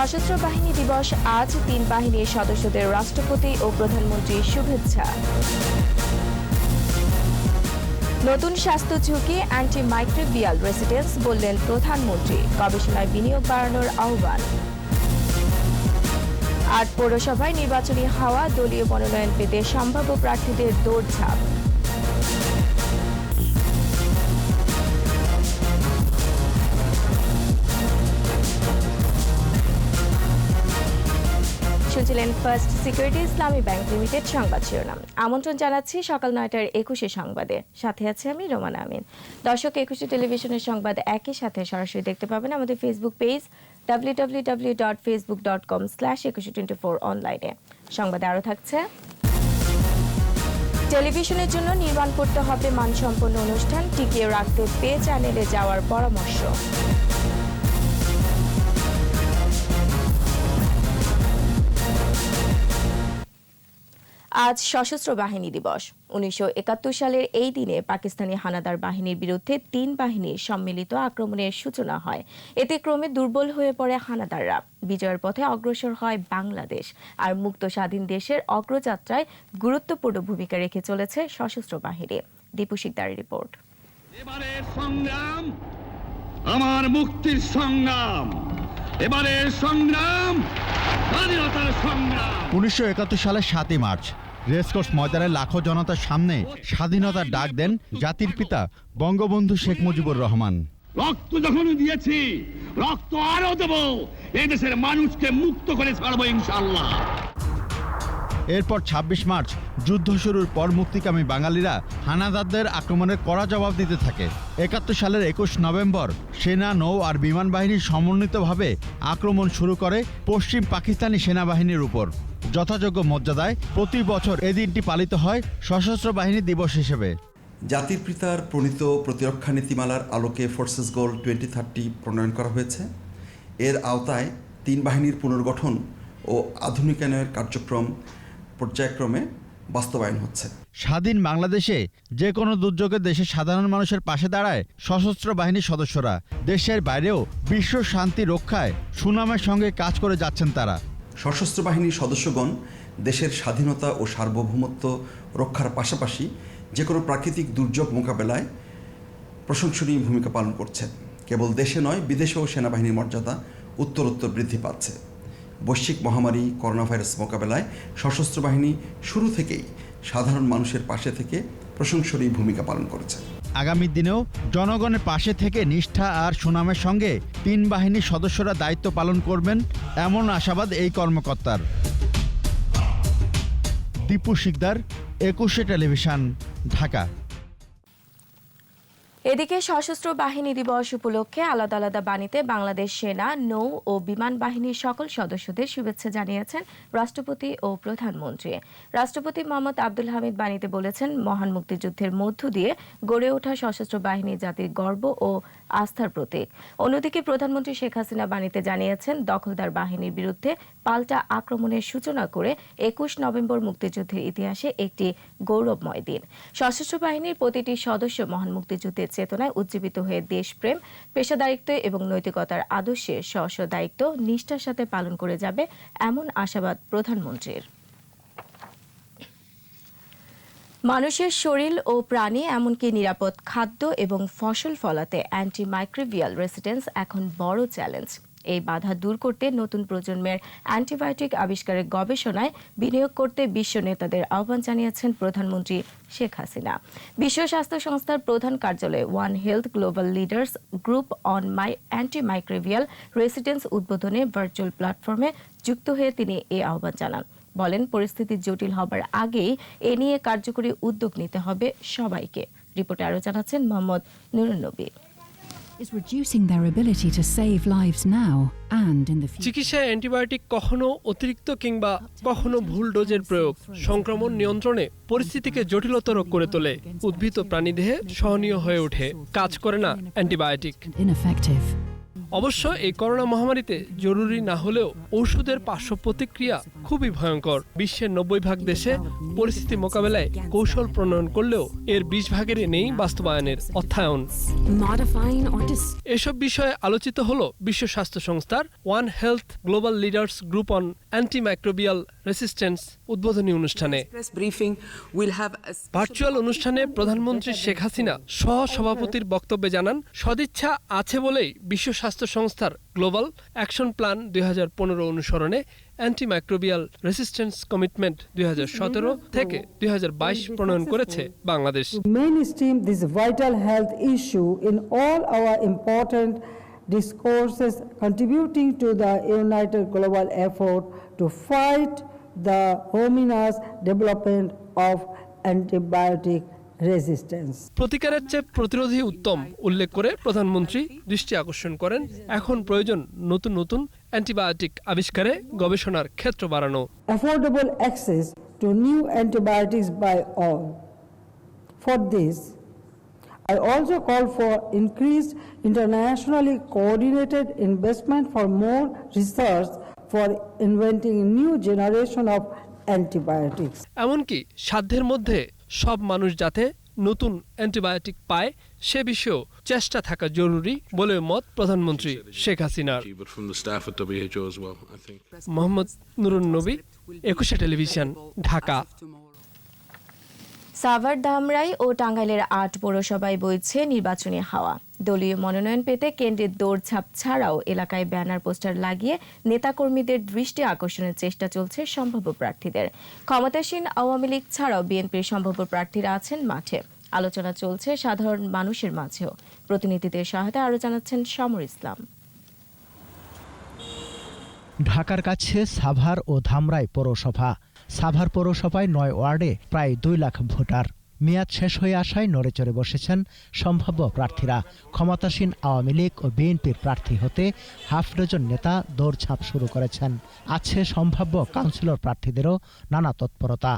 সশস্ত্র বাহিনী দিবস আজ তিন বাহিনীর সদস্যদের রাষ্ট্রপতি ও প্রধানমন্ত্রীর শুভেচ্ছা। নতুন স্বাস্থ্য ঝুঁকি অ্যান্টি মাইক্রোবিয়াল রেসিডেন্স বললেন প্রধানমন্ত্রী। গবেষণায় বিনিয়োগ বাড়ানোর আহ্বান। আট পৌরসভায় নির্বাচনী হাওয়া দলীয় মনোনয়ন পেতে সম্ভাব্য প্রার্থীদের দৌড়ঝাঁপ। শুনছিলেন first security Islami bank limited সংবাদ শিরোনাম। আমন্ত্রণ জানাচ্ছি সকাল নয়টার একুশে সংবাদে। সাথে আছে আমি রোমান আমিন। দর্শক, একুশে টেলিভিশনের সংবাদ একই সাথে সরাসরি দেখতে পাবেন আমাদের Facebook page W W W dot Facebook dot com slash Ekushey twenty four অনলাইনে সংবাদে আরও থাকছে। টেলিভিশনের জন্য নির্মাণ করতে হবে মানসম্পন্ন অনুষ্ঠান। টিকিয়ে রাখতে পে চ্যানেলে যাওয়ার পরামর্শ। আজ সশস্ত্র বাহিনী দিবস। উনিশশো একাত্তর সালের এই দিনে পাকিস্তানি হানাদার বাহিনীর বিরুদ্ধে তিন বাহিনীর সম্মিলিত আক্রমণের সূচনা হয়। এতে ক্রমে দুর্বল হয়ে পড়ে হানাদাররা। বিজয়ের পথে অগ্রসর হয় বাংলাদেশ। আর মুক্ত স্বাধীন দেশের অগ্রযাত্রায় গুরুত্বপূর্ণ ভূমিকা রেখে চলেছে সশস্ত্র বাহিনী। দীপু শিকদারের রিপোর্ট। এবারের সংগ্রাম, আমার মুক্তির সংগ্রাম। এবারের সংগ্রাম স্বাধীনতার সংগ্রাম। উনিশশো একাত্তর সালের সাতই মার্চ রেসকোর্স ময়দানে লাখো জনতার সামনে স্বাধীনতার ডাক দেন জাতির পিতা বঙ্গবন্ধু শেখ মুজিবুর রহমান। রক্ত যখন দিয়েছি রক্ত আরও দেব এই দেশের মানুষকে মুক্ত করে ছাড়বো ইনশাল্লাহ এরপর ২৬ মার্চ যুদ্ধ শুরুর পর মুক্তিকামী বাঙালিরা হানাদারদের আক্রমণের কড়া জবাব দিতে থাকে। একাত্তর সালের একুশ নভেম্বর সেনা, নৌ আর বিমান বাহিনী সমন্বিতভাবে আক্রমণ শুরু করে পশ্চিম পাকিস্তানি সেনাবাহিনীর উপর। যথাযোগ্য মর্যাদায় প্রতি বছর এ দিনটি পালিত হয় সশস্ত্র বাহিনী দিবস হিসেবে। জাতির পিতার প্রণীত প্রতিরক্ষা নীতিমালার আলোকে ফোর্সেস গোল টোয়েন্টি থার্টি প্রণয়ন করা হয়েছে। এর আওতায় তিন বাহিনীর পুনর্গঠন ও আধুনিকায়নের কার্যক্রম পর্যায়ক্রমে বাস্তবায়ন হচ্ছে। স্বাধীন বাংলাদেশে যে কোনো দুর্যোগে দেশের সাধারণ মানুষের পাশে দাঁড়ায় সশস্ত্র বাহিনীর সদস্যরা। দেশের বাইরেও বিশ্ব শান্তি রক্ষায় সুনামের সঙ্গে কাজ করে যাচ্ছেন তারা। সশস্ত্র বাহিনীর সদস্যগণ দেশের স্বাধীনতা ও সার্বভৌমত্ব রক্ষার পাশাপাশি যে কোনো প্রাকৃতিক দুর্যোগ মোকাবেলায় প্রশংসনীয় ভূমিকা পালন করছে। কেবল দেশে নয় বিদেশেও সেনাবাহিনীর মর্যাদা উত্তরোত্তর বৃদ্ধি পাচ্ছে। বৈশ্বিক মহামারী করোনা ভাইরাস মোকাবেলায় সশস্ত্র বাহিনী শুরু থেকেই সাধারণ মানুষের পাশে থেকে প্রশংসনীয় ভূমিকা পালন করেছে। আগামী দিনেও জনগণের পাশে থেকে নিষ্ঠা আর সুনামের সঙ্গে তিন বাহিনীর সদস্যরা দায়িত্ব পালন করবেন এমন আশাবাদ এই কর্মকর্তার। দীপু শিকদার, একুশে টেলিভিশন, ঢাকা। এদিকে সশস্ত্র বাহিনী দিবস উপলক্ষে আলাদা আলাদা বাণীতে বাংলাদেশ সেনা, নৌ ও বিমান বাহিনীর সকল সদস্যদের শুভেচ্ছা জানিয়েছেন রাষ্ট্রপতি ও প্রধানমন্ত্রী। রাষ্ট্রপতি মোহাম্মদ আব্দুল হামিদ বাণীতে বলেছেন, মহান মুক্তিযুদ্ধের মধ্য দিয়ে গড়ে ওঠা সশস্ত্র বাহিনী জাতির গর্ব ও আস্থার প্রতীক। অন্যদিকে প্রধানমন্ত্রী শেখ হাসিনা বাণীতে জানিয়েছেন, দখলদার বাহিনীর বিরুদ্ধে পাল্টা আক্রমণের সূচনা করে একুশ নভেম্বর মুক্তিযুদ্ধের ইতিহাসে একটি গৌরবময় দিন। সশস্ত্র বাহিনীর প্রতিটি সদস্য মহান মুক্তিযুদ্ধের চেতনায় উজ্জীবিত হয়ে দেশপ্রেম, পেশাদারিত্ব এবং নৈতিকতার আদর্শে স্ব দায়িত্ব নিষ্ঠার সাথে পালন করে যাবে এমন আশাবাদ প্রধানমন্ত্রীর। মানুষের শরীর ও প্রাণী, এমনকি নিরাপদ খাদ্য এবং ফসল ফলাতে অ্যান্টি মাইক্রোবিয়াল রেসিডেন্স এখন বড় চ্যালেঞ্জ এই বাধা দূর করতে নতুন প্রজন্মের অ্যান্টিবায়োটিক আবিষ্কারের গবেষণায় বিনিয়োগ করতে বিশ্ব নেতাদের আহ্বান জানিয়েছেন প্রধানমন্ত্রী শেখ হাসিনা। বিশ্ব স্বাস্থ্য সংস্থার প্রধান কার্যালয়ে one health global leaders group on my antimicrobial resistance উদ্বোধনে ভার্চুয়াল প্ল্যাটফর্মে যুক্ত হয়ে তিনি এই আহ্বান জানান। বলেন, পরিস্থিতি জটিল হবার আগেই এ নিয়ে কার্যকরী উদ্যোগ নিতে হবে সবাইকে। রিপোর্টে আরও জানাচ্ছেন Mohammad Nurunnabi is reducing their ability to save lives now and in the future. চিকিৎসায় অ্যান্টিবায়োটিক কখনো অতিরিক্ত কিংবা কখনো ভুল ডোজের প্রয়োগ সংক্রমণ নিয়ন্ত্রণে পরিস্থিতিকে জটিলতর করে তোলে উদ্ভিদ প্রাণীদেহে সহনীয় হয়ে ওঠে কাজ করে না অ্যান্টিবায়োটিক ineffective. অবশ্য এই করোনা মহামারীতে জরুরি না হলেও ওষুধের পার্শ্ব প্রতিক্রিয়া খুবই ভয়ঙ্কর। বিশ্বের নব্বই ভাগ দেশে পরিস্থিতি মোকাবেলায় কৌশল প্রণয়ন করলেও এর বিশ ভাগেরই নেই বাস্তবায়নের অর্থায়ন। এসব বিষয়ে আলোচিত হলো বিশ্ব স্বাস্থ্য সংস্থার one health global leaders group on antimicrobial resistance উদ্বোধনী অনুষ্ঠানে। ভার্চুয়াল অনুষ্ঠানে প্রধানমন্ত্রী শেখ হাসিনা সহ সভাপতির বক্তব্যে জানান সদিচ্ছা আছে বলেই বিশ্ব স্বাস্থ্য স্বাস্থ্য সংস্থার গ্লোবাল অ্যাকশন প্ল্যান দুই হাজার পনেরো অনুসরণে অ্যান্টিমাইক্রোবিয়াল রেসিস্টেন্স কমিটমেন্ট দুই হাজার সতেরো থেকে দুই হাজার বাইশ প্রণয়ন করেছে Bangladesh. Mainstream this vital health issue in all our important discourses contributing to the united global effort to fight the ominous development of antibiotic প্রতিকারের চেয়ে প্রতিরোধী উত্তম উল্লেখ করে প্রধানমন্ত্রী দৃষ্টি আকর্ষণ করেন এখন প্রয়োজন নতুন নতুন অ্যান্টিবায়োটিক আবিষ্কারে গবেষণার ক্ষেত্র বাড়ানো। Affordable access to new antibiotic by all for this I also call for increase internationally coordinated investment for more research for inventing new generation of antibiotics. এমনকি সাধ্যের মধ্যে সব মানুষ যাতে নতুন অ্যান্টিবায়োটিক পায়, সে বিষয়েও চেষ্টা থাকা জরুরি বলে মত প্রধানমন্ত্রী শেখ হাসিনার. মোহাম্মদ নুরুন নবী, একুশে টেলিভিশন, ঢাকা সাভার ধামরাই ও টাঙ্গাইলের আট পৌরসভায় বইছে নির্বাচনী হাওয়া। দলীয় মনোনয়ন পেতে কেন্দ্রের দৌড়ঝাঁপ ছাড়াও এলাকায় ব্যানার, পোস্টার লাগিয়ে নেতাকর্মীদের দৃষ্টি আকর্ষণের চেষ্টা চলছে সম্ভাব্য প্রার্থীদের। ক্ষমতাসীন আওয়ামী লীগ ছাড়াও বিএনপির সম্ভাব্য প্রার্থীরা আছেন মাঠে। আলোচনা চলছে সাধারণ মানুষের মাঝেও। প্রতিনিধিদের সহায়তা আরও জানাচ্ছেন সমর ইসলাম। ঢাকার কাছে সাভার ও ধামরাই পৌরসভা। সাভার পৌরসভায় নয় ওয়ার্ডে প্রায় দুই লাখ ভোটার। মেয়াদ শেষ হয়ে আসায় নড়েচড়ে বসেছেন সম্ভাব্য প্রার্থীরা। ক্ষমতাসীন আওয়ামী লীগ ও বিএনপির প্রার্থী হতে হাফ ডজন নেতা দৌড়ঝাঁপ শুরু করেছেন। আছে সম্ভাব্য কাউন্সিলর প্রার্থীদেরও নানা তৎপরতা।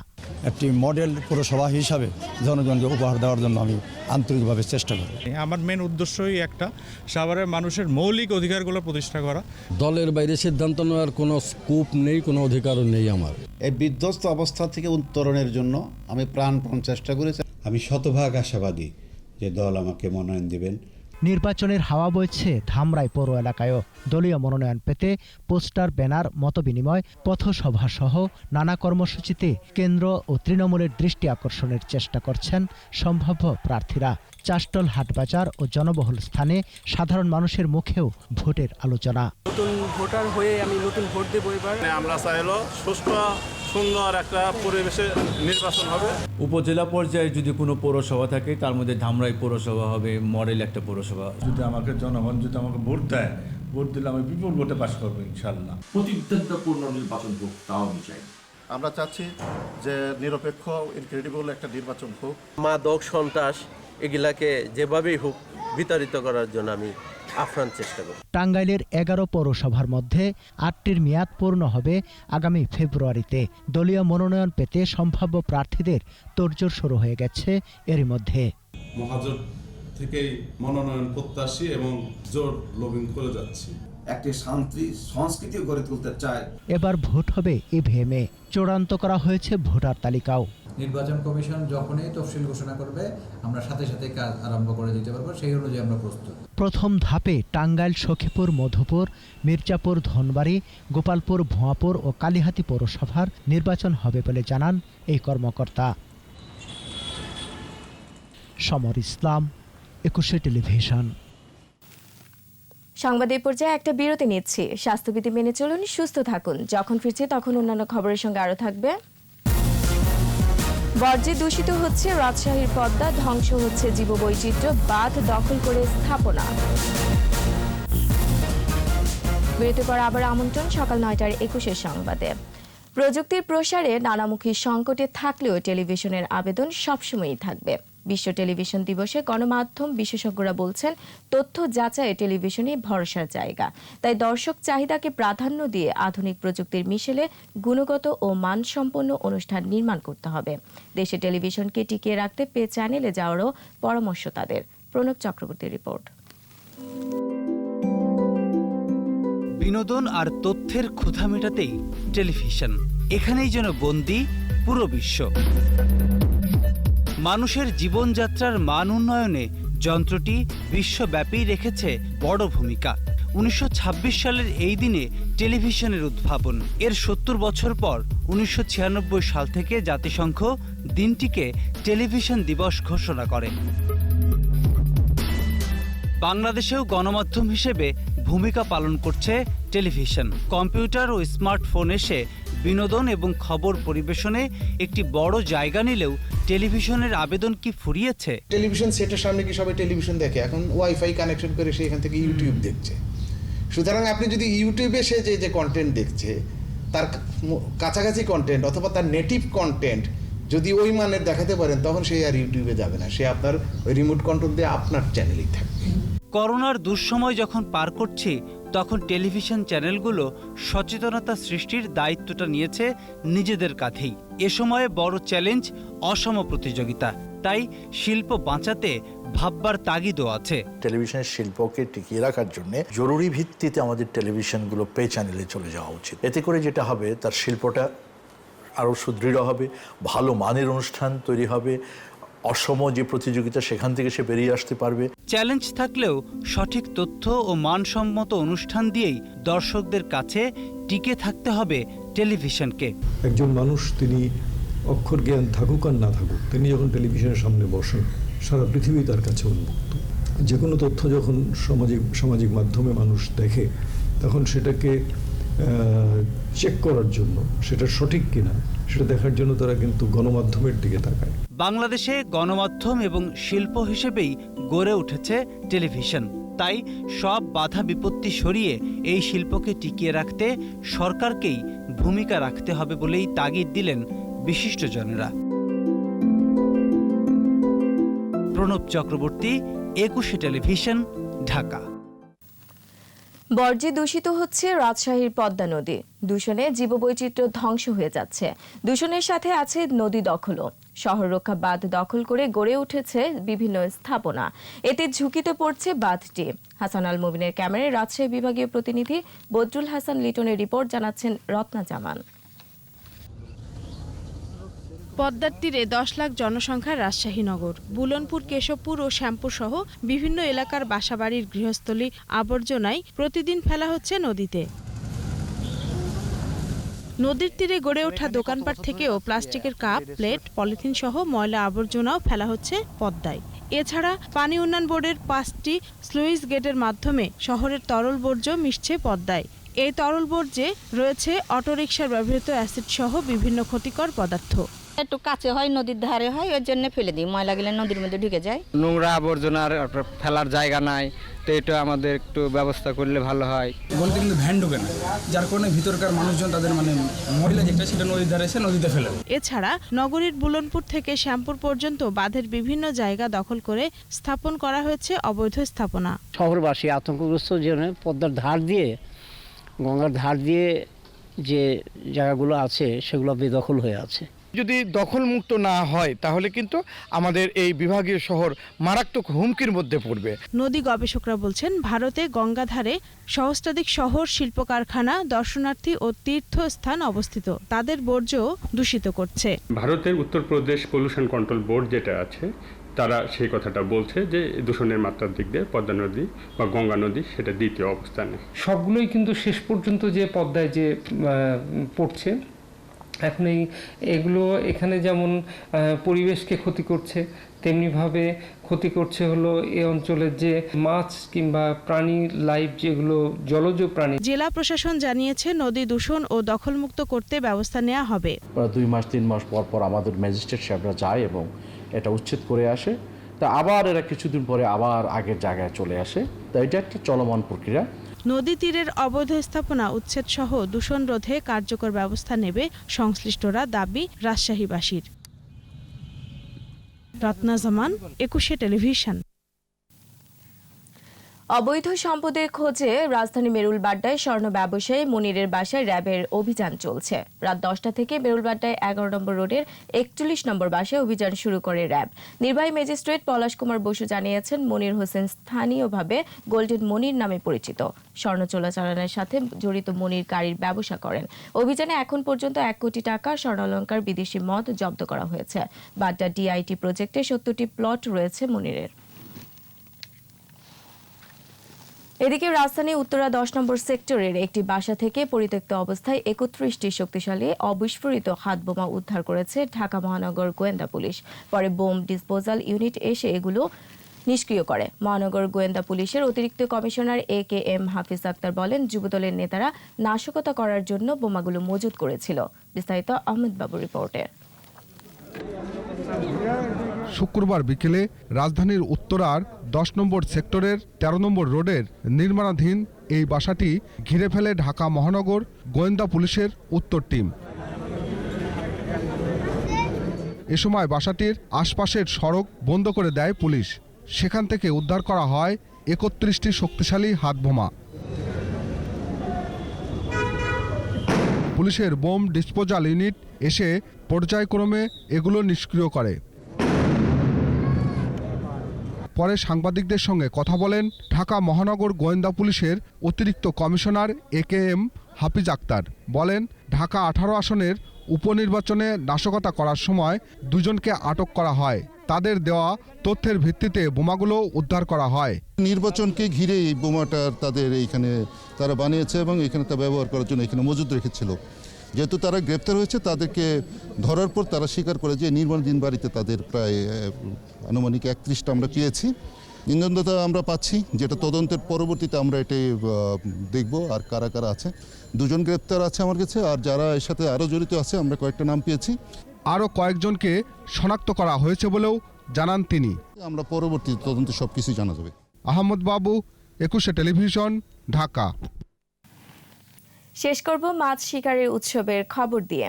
একটি মডেল পুরসভা হিসাবে জনগণকে উপহার দেওয়ার জন্য আমি আন্তরিকভাবে চেষ্টা করি। আমার মেন উদ্দেশ্যই একটা সাভারের মানুষের মৌলিক অধিকারগুলো প্রতিষ্ঠা করা। দলের বাইরে সিদ্ধান্ত নেওয়ার কোনো স্কোপ নেই কোনো অধিকারও নেই আমার। এই বিধ্বস্ত অবস্থা থেকে উত্তরণের জন্য আমি প্রাণপণ চেষ্টা করেছি। আমি শতভাগ আশাবাদী যে দল আমাকে মনোনয়ন দেবেন। নির্বাচনের হাওয়া বইছে ধামরাই পৌর এলাকায়ও। দলীয় মনোনয়ন পেতে পোস্টার ব্যানার মতবিনিময় পথসভা সহ নানা কর্মসূচিতে কেন্দ্র ও তৃণমূলের দৃষ্টি আকর্ষণের চেষ্টা করছেন সম্ভাব্য প্রার্থীরা। চাষ্টল হাটবাজার ও জনবহুল স্থানে সাধারণ মানুষের মুখেও ভোটের আলোচনা। নতুন ভোটার হয়ে আমি নতুন ভোট দেবো এবার। আমরা চাইলো সুষ্ঠু সুন্দর একটা পরিবেশে নির্বাচন হবে। উপজেলা পর্যায়ে যদি কোনো পৌরসভা থাকে তার মধ্যে ধামরাই পৌরসভা হবে মডেল একটা পৌরসভা। যদি আমাকে জনগণ যদি আমাকে ভোট দেয় ভোট দিলে আমি বিপুল ভোটে পাশ করব ইনশাল্লাহ প্রতিদ্বন্দ্বপূর্ণ নির্বাচন হোক তাও আমি চাই। আমরা চাচ্ছি যে নিরপেক্ষ ইনক্রেডিবল একটা নির্বাচন হোক। মাদক সন্ত্রাস এগুলাকে যেভাবেই হোক বিতাড়িত করার জন্য আমি আপ্রাণ চেষ্টা করব। টাঙ্গাইলের এগারো পৌরসভার মধ্যে আটটির মেয়াদ পূর্ণ হবে আগামী ফেব্রুয়ারিতে। দলীয় মনোনয়ন পেতে সম্ভাব্য প্রার্থীদের তোড়জোড় শুরু হয়ে গেছে এরই মধ্যে। মহাজোট থেকেই মনোনয়ন প্রত্যাশী এবং জোর লবিং করে যাচ্ছি। একটি শান্তি সংস্কৃতি গড়ে তুলতে চায়। এবার ভোট হবে ইভিএমে। চূড়ান্ত করা হয়েছে ভোটার তালিকাও। নির্বাচন কমিশন যখনই তফসিল ঘোষণা করবে আমরা সাথে সাথে কাজ আরম্ভ করে দিতে পারব সেই অনুযায়ী আমরা প্রস্তুত। প্রথম ধাপে টাঙ্গাইল সখীপুর মধুপুর মির্জাপুর ধনবাড়ি গোপালপুর ভুয়াপুর ও কালিহাতী পৌরসভার নির্বাচন হবে বলে জানান এই কর্মকর্তা। সমর ইসলাম একুশে টেলিভিশন। সংবাদ এই পর্যায়ে একটা বিরতি নিচ্ছি। স্বাস্থ্যবিধি মেনে চলুন সুস্থ থাকুন। যখন ফিরছি তখন অন্যান্য খবরের সঙ্গে আরও থাকবে। বর্জ্যে দূষিত হচ্ছে রাজশাহীর পদ্মা, ধ্বংস হচ্ছে জীববৈচিত্র্য, বাঁধ দখল করে স্থাপনা। বিরতির পর আবার আমন্ত্রণ সকাল নয়টার একুশের সংবাদে। প্রযুক্তির প্রসারে নানামুখী সংকটে থাকলেও টেলিভিশনের আবেদন সবসময়ই থাকবে। বিশ্ব টেলিভিশন দিবসে গণমাধ্যম বিশেষজ্ঞরা বলছেন, তথ্য যাচাই টেলিভিশনই ভরসার জায়গা। তাই দর্শক চাহিদাকে প্রাধান্য দিয়ে আধুনিক প্রযুক্তির মিশেলে গুণগত ও মানসম্পন্ন অনুষ্ঠান নির্মাণ করতে হবে। দেশে টেলিভিশনকে টিকিয়ে রাখতে পে চ্যানেলে যাওয়ারও পরামর্শ তাদের। প্রণব চক্রবর্তীর রিপোর্ট। বিনোদন আর তথ্যের ক্ষুধা মেটাতেই টেলিভিশন। এখানেই যেন বন্দি পুরো বিশ্ব। মানুষের জীবনযাত্রার মান উন্নয়নে যন্ত্রটি বিশ্বব্যাপী রেখেছে বড় ভূমিকা। উনিশশো ছাব্বিশ সালের এই দিনে টেলিভিশনের উদ্ভাবন। এর সত্তর বছর পর উনিশশো ছিয়ানব্বই সাল থেকে জাতিসংঘ দিনটিকে টেলিভিশন দিবস ঘোষণা করে। বাংলাদেশেও গণমাধ্যম হিসেবে ভূমিকা পালন করছে টেলিভিশন। কম্পিউটার ও স্মার্টফোন এসে বিনোদন এবং খবর পরিবেশনে একটি বড় জায়গা নিলেও টেলিভিশনের আবেদন কি ফুরিয়েছে? টেলিভিশন সেটের সামনে কি সবাই টেলিভিশন দেখে? এখন ওয়াইফাই কানেকশন করে সে এখান থেকে ইউটিউব দেখছে। সুতরাং আপনি যদি ইউটিউবে সে যে যে কন্টেন্ট দেখছে তার কাছাকাছি কন্টেন্ট অথবা তার নেটিভ কন্টেন্ট যদি ওই মানের দেখাতে পারেন তখন সে আর ইউটিউবে যাবে না। সে আপনার ওই রিমোট কন্ট্রোল দিয়ে আপনার চ্যানেলেই থাকবে। করোনার দুঃসময় যখন পার করছি তখন টেলিভিশন চ্যানেলগুলো সচেতনতা সৃষ্টির দায়িত্বটা নিয়েছে নিজেদের কাঁধেই। এ সময়ে বড় চ্যালেঞ্জ, অসম প্রতিযোগিতা। তাই শিল্প বাঁচাতে ভাববার তাগিদও আছে। টেলিভিশনের শিল্পকে টিকিয়ে রাখার জন্য জরুরি ভিত্তিতে আমাদের টেলিভিশনগুলো পে চ্যানেলে চলে যাওয়া উচিত। এতে করে যেটা হবে, তার শিল্পটা আরও সুদৃঢ় হবে, ভালো মানের অনুষ্ঠান তৈরি হবে অসম যে প্রতিযোগিতা সেখান থেকে সে বেরিয়ে আসতে পারবে। চ্যালেঞ্জ থাকলেও সঠিক তথ্য ও মানসম্মত অনুষ্ঠান দিয়েই দর্শকদের কাছে টিকে থাকতে হবে টেলিভিশনকে। একজন মানুষ তিনি অক্ষর জ্ঞান থাকুক আর না থাকুক তিনি যখন টেলিভিশনের সামনে বসেন সারা পৃথিবী তার কাছে উন্মুক্ত। যে কোনো তথ্য যখন সামাজিক সামাজিক মাধ্যমে মানুষ দেখে তখন সেটাকে চেক করার জন্য। সেটা সঠিক কিনা, সেটা দেখার জন্য তারা কিন্তু গণমাধ্যমের দিকে তাকায়। বাংলাদেশে গণমাধ্যম এবং শিল্প হিসেবেই গড়ে উঠেছে টেলিভিশন। তাই সব বাধা বিপত্তি সরিয়ে এই শিল্পকে টিকিয়ে রাখতে সরকারকেই ভূমিকা রাখতে হবে বলেই তাগিদ দিলেন বিশিষ্টজনেরা। প্রণব চক্রবর্তী, একুশে টেলিভিশন, ঢাকা। বর্জ্যে দূষিত হচ্ছে রাজশাহীর পদ্মা নদী। দূষণে জীববৈচিত্র্য ধ্বংস হয়ে যাচ্ছে। দূষণের সাথে আছে নদী দখলও। শহর রক্ষা বাঁধ দখল করে গড়ে উঠেছে বিভিন্ন স্থাপনা। এতে ঝুঁকিতে পড়ছে বাঁধটি। হাসান আল মুবিনের ক্যামেরায় রাজশাহী বিভাগীয় প্রতিনিধি বদরুল হাসান লিটনের রিপোর্ট জানাচ্ছেন রত্না জামান। পদ্মার তীরে দশ লাখ জনসংখ্যার রাজশাহী নগর। বুলনপুর, কেশবপুর ও শ্যামপুর সহ বিভিন্ন এলাকার বাসাবাড়ির গৃহস্থলী আবর্জনায় প্রতিদিন ফেলা হচ্ছে নদীতে। নদীর তীরে গড়ে ওঠা দোকানপাট থেকেও প্লাস্টিকের কাপ, প্লেট পলিথিন সহ ময়লা আবর্জনাও ফেলা হচ্ছে পদ্মায়। এছাড়া পানি উন্নয়ন বোর্ডের পাঁচটি স্লুইস গেটের মাধ্যমে শহরের তরল বর্জ্য মিশছে পদ্মায়। এই তরল বর্জ্যে রয়েছে অটোরিকশার ব্যবহৃত অ্যাসিড সহ বিভিন্ন ক্ষতিকর পদার্থ। একটু কাছে হয় নদীর ধারে হয় ওই জন্য ফেলে দিই। ময়লা গেলে নদীর মধ্যে ঢুকে যায়। নোংরা আবর্জনার ফেলার জায়গা নাই তো এটা আমাদের একটু ব্যবস্থা করলে ভালো হয়। বলতে কিন্তু ভ্যান ঢোকে না যার কারণে ভিতরকার মানুষজন তাদের মানে মহিলা যেটা সেটা নদীর ধারে এসে নদীতে ফেলে এছাড়া নগরীর বুলনপুর থেকে শ্যামপুর পর্যন্ত বাঁধের বিভিন্ন জায়গা দখল করে স্থাপন করা হয়েছে অবৈধ স্থাপনা। শহরবাসী আতঙ্কগ্রস্ত জন্য পদ্মার ধার দিয়ে গঙ্গার ধার দিয়ে যে জায়গাগুলো আছে সেগুলো বেদখল হয়ে আছে। যদি দখলমুক্ত না হয় তাহলে কিন্তু আমাদের এই বিভাগীয় শহর মারাত্মক হুমকির মধ্যে পড়বে। নদী গবেষকরা বলছেন ভারতে গঙ্গাধারে সহস্রাধিক শহর শিল্প কারখানা দর্শনার্থী ও তীর্থস্থান অবস্থিত। তাদের বর্জ্য দূষিত করছে। ভারতের উত্তরপ্রদেশ পলিউশন কন্ট্রোল বোর্ড যেটা আছে তারা সেই কথাটা বলছে যে দূষণের মাত্রার দিক দিয়ে পদ্মা নদী বা গঙ্গা নদী সেটা দ্বিতীয় অবস্থানে। সবগুলোই কিন্তু শেষ পর্যন্ত যে পদ্মায় যে পড়ছে এখন এই এগুলো এখানে যেমন পরিবেশকে ক্ষতি করছে তেমনিভাবে ক্ষতি করছে হলো এ অঞ্চলের যে মাছ কিংবা প্রাণী লাইফ যেগুলো জলজ প্রাণী। জেলা প্রশাসন জানিয়েছে নদী দূষণ ও দখলমুক্ত করতে ব্যবস্থা নেওয়া হবে। দুই মাস তিন মাস পর পর আমাদের ম্যাজিস্ট্রেট সাহেবরা যায় এবং এটা উচ্ছেদ করে আসে। তা আবার এরা কিছুদিন পরে আবার আগের জায়গায় চলে আসে। তা এটা একটা চলমান প্রক্রিয়া। নদী তীরের অবৈধ স্থাপনা উচ্ছেদ সহ দূষণ রোধে কার্যকর ব্যবস্থা নেবে সংশ্লিষ্টরা দাবি রাজশাহীবাসীর। রত্না জামান, একুশে টেলিভিশন। অবৈধ সম্পদের খোঁজে রাজধানী মেরুলবাড্ডায় স্বর্ণ ব্যবসায়ী মনিরের বাসায় র্যাবের অভিযান চলছে। রাত দশটা থেকে মেরুলবাড্ডায় এগারো নম্বর রোডের একচল্লিশ নম্বর বাসায় অভিযান শুরু করে র্যাব। নির্বাহী ম্যাজিস্ট্রেট পলাশ কুমার বসু জানিয়েছেন, মনির হোসেন স্থানীয়ভাবে গোল্ডেন মনির নামে পরিচিত। স্বর্ণ চোরাচালানের সাথে জড়িত মনির গাড়ির ব্যবসা করেন। অভিযানে এখন পর্যন্ত এক কোটি টাকা স্বর্ণালঙ্কার বিদেশি মদ জব্দ করা হয়েছে। বাড্ডা ডিআইটি প্রজেক্টে সত্তরটি প্লট রয়েছে মনিরের। এদিকে রাজধানী উত্তরা দশ নম্বর সেক্টরের একটি বাসা থেকে পরিত্যক্ত অবস্থায় একত্রিশটি শক্তিশালী অবিস্ফোরিত হাতবোমা উদ্ধার করেছে ঢাকা মহানগর গোয়েন্দা পুলিশ। পরে বোম ডিসপোজাল ইউনিট এসে এগুলো নিষ্ক্রিয় করে। মহানগর গোয়েন্দা পুলিশের অতিরিক্ত commissioner A K M Hafiz Akhtar বলেন, যুবদলের নেতারা নাশকতা করার জন্য বোমাগুলো মজুত করেছিল। বিস্তারিত আহমেদ বাবু রিপোর্টে। শুক্রবার বিকেলে রাজধানীর উত্তরার দশ নম্বর সেক্টরের ১৩ নম্বর রোডের নির্মাণাধীন এই বাসাটি ঘিরে ফেলে ঢাকা মহানগর গোয়েন্দা পুলিশের উত্তর টিম। এ সময় বাসাটির আশপাশের সড়ক বন্ধ করে দেয় পুলিশ। সেখান থেকে উদ্ধার করা হয় একত্রিশটি শক্তিশালী হাতবোমা। পুলিশের বোম ডিসপোজাল ইউনিট এসে পর্যায়ক্রমে এগুলো নিষ্ক্রিয় করে। পরে সাংবাদিকদের সঙ্গে কথা বলেন ঢাকা মহানগর গোয়েন্দা পুলিশের অতিরিক্ত commissioner A K M Hafiz Akhtar. বলেন, ঢাকা আঠারো আসনের উপনির্বাচনে নাশকতা করার সময় দুজনকে আটক করা হয়। তাদের দেওয়া তথ্যের ভিত্তিতে বোমাগুলো উদ্ধার করা হয়। নির্বাচনকে ঘিরে এই বোমাটা তাদের এইখানে তারা বানিয়েছে এবং এখানে তা ব্যবহার করার জন্য এখানে মজুদ রেখেছিল। যেহেতু তারা গ্রেপ্তার হয়েছে তাদেরকে ধরার পর তারা স্বীকার করে যে নির্মাণাধীন বাড়িতে তাদের প্রায় আনুমানিক একত্রিশটা আমরা পেয়েছি। ইন্ধনদাতা আমরা পাচ্ছি যেটা তদন্তের পরবর্তীতে আমরা এটাই দেখব আর কারা কারা আছে। দুজন গ্রেপ্তার আছে আমার কাছে আর যারা এর সাথে আরও জড়িত আছে আমরা কয়েকটা নাম পেয়েছি। আরও কয়েকজনকে শনাক্ত করা হয়েছে বলেও জানান তিনি। আমরা পরবর্তী তদন্তে সব কিছুই জানা যাবে। আহমদ বাবু একুশে টেলিভিশন ঢাকা। শেষ করব মাছ শিকারের উৎসবের খবর দিয়ে।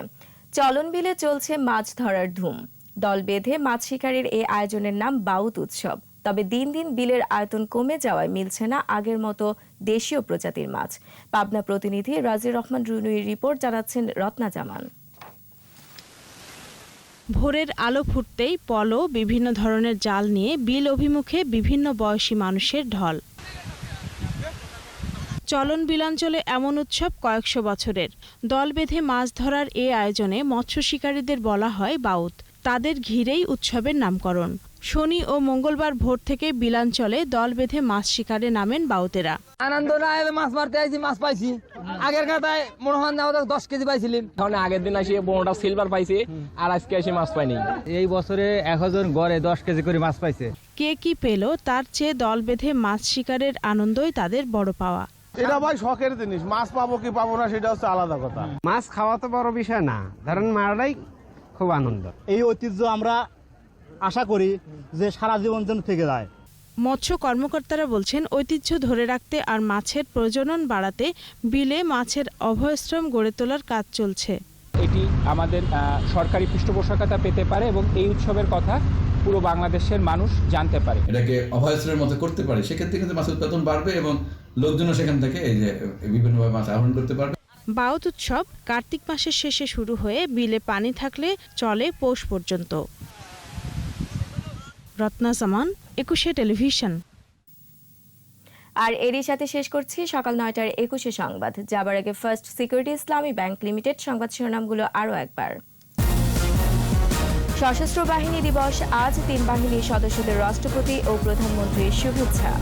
চলন বিলে চলছে মাছ ধরার ধুম। দল বেঁধে মাছ শিকারের এই আয়োজনের নাম বাউত উৎসব। তবে দিন দিন বিলের আয়তন কমে যাওয়ায় মিলছে না আগের মতো দেশীয় প্রজাতির মাছ। পাবনা প্রতিনিধি রাজির রহমান রুনুইর রিপোর্ট জানাচ্ছেন রত্না জামান। ভোরের আলো ফুটতেই পলো বিভিন্ন ধরনের জাল নিয়ে বিল অভিমুখে বিভিন্ন বয়সী মানুষের ঢল। চলন বিলাঞ্চলে এমন উৎসব কয়েকশো বছরের। দল বেঁধে মাছ ধরার এ আয়োজনে মৎস্য শিকারীদের বলা হয় বাউত। তাদের ঘিরেই উৎসবের নামকরণ। শনি ও মঙ্গলবার ভোর থেকে বিলাঞ্চলে দল বেঁধে মাছ শিকারে নামেন বাউতেরা। আনন্দ না মাছ মারতে আইছি মাছ পাইছি। আগের খাতায় মনে হয় না দশ কেজি পাইছিলাম কারণ আগের দিন আসি বড়টা সিলভার পাইছি আর আজকে এসে মাছ পাইনি এই বছরে একজন গড়ে দশ কেজি করে মাছ পাইছে। কে কি পেল তার চেয়ে দল বেঁধে মাছ শিকারের আনন্দই তাদের বড় পাওয়া। এটা ভাই শখের জিনিস। মাছ পাবো কি পাবো না সেটা হচ্ছে আলাদা কথা। মাছ খাওয়া তো বড় বিষয় না। ধরেন মারাটাই খুব আনন্দ। এই ঐতিহ্য আমরা আশা করি যে সারা জীবন যেন থেকে যায়। মৎস্য কর্মকর্তারা বলছেন ঐতিহ্য ধরে রাখতে আর মাছের প্রজনন বাড়াতে বিলে মাছের অভয়শ্রম গড়ে তোলার কাজ চলছে। এটি আমাদের আহ, সরকারি পৃষ্ঠপোষকতা পেতে পারে এবং এই উৎসবের কথা পুরো বাংলাদেশের মানুষ জানতে পারে। এটাকে অভয়াশ্রয়ের মতো করতে পারে। সেক্ষেত্রে কিন্তু মাছের উৎপাদন বাড়বে এবং লোকজনও সেখান থেকে এই যে বিভিন্নভাবে মাছ আহরণ করতে পারবে। বাউত উৎসব কার্তিক মাসের শেষে শুরু হয়ে বিলে পানি থাকলে চলে পৌষ পর্যন্ত। রত্না সামান একুশে টেলিভিশন। আর এরই সাথে শেষ করছি সকাল নয়টার একুশে সংবাদ। যাবার আগে first security Islami bank limited সংবাদ শিরোনামগুলো আরও একবার। সশস্ত্র বাহিনী দিবস আজ তিন বাহিনীর সদস্যদের রাষ্ট্রপতি ও প্রধানমন্ত্রীর শুভেচ্ছা।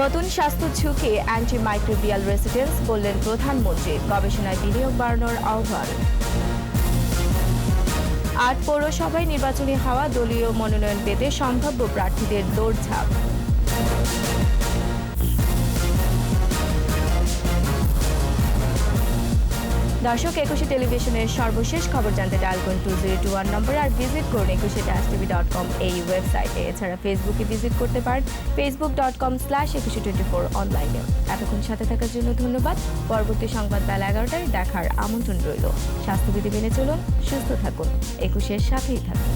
নতুন স্বাস্থ্য ঝুঁকি অ্যান্টি মাইক্রোবিয়াল রেসিডেন্স বললেন প্রধানমন্ত্রী, গবেষণায় বিনিয়োগ বাড়ানোর আহ্বান। আট পৌরসভায় নির্বাচনী হওয়া দলীয় মনোনয়ন পেতে সম্ভাব্য প্রার্থীদের দৌড়ঝাঁপ। দর্শক, একুশে টেলিভিশনের সর্বশেষ খবর জানতে ডায়াল করুন two zero two one number আর ভিজিট করুন Ekushey dash TV dot com এই ওয়েবসাইটে। এছাড়া ফেসবুকে ভিজিট করতে পারেন Facebook dot com slash Ekushey twenty four অনলাইনে। এতক্ষণ সাথে থাকার জন্য ধন্যবাদ। পরবর্তী সংবাদ বেলা এগারোটায় দেখার আমন্ত্রণ রইল। স্বাস্থ্যবিধি মেনে চলুন, সুস্থ থাকুন, একুশের সাথেই থাকুন।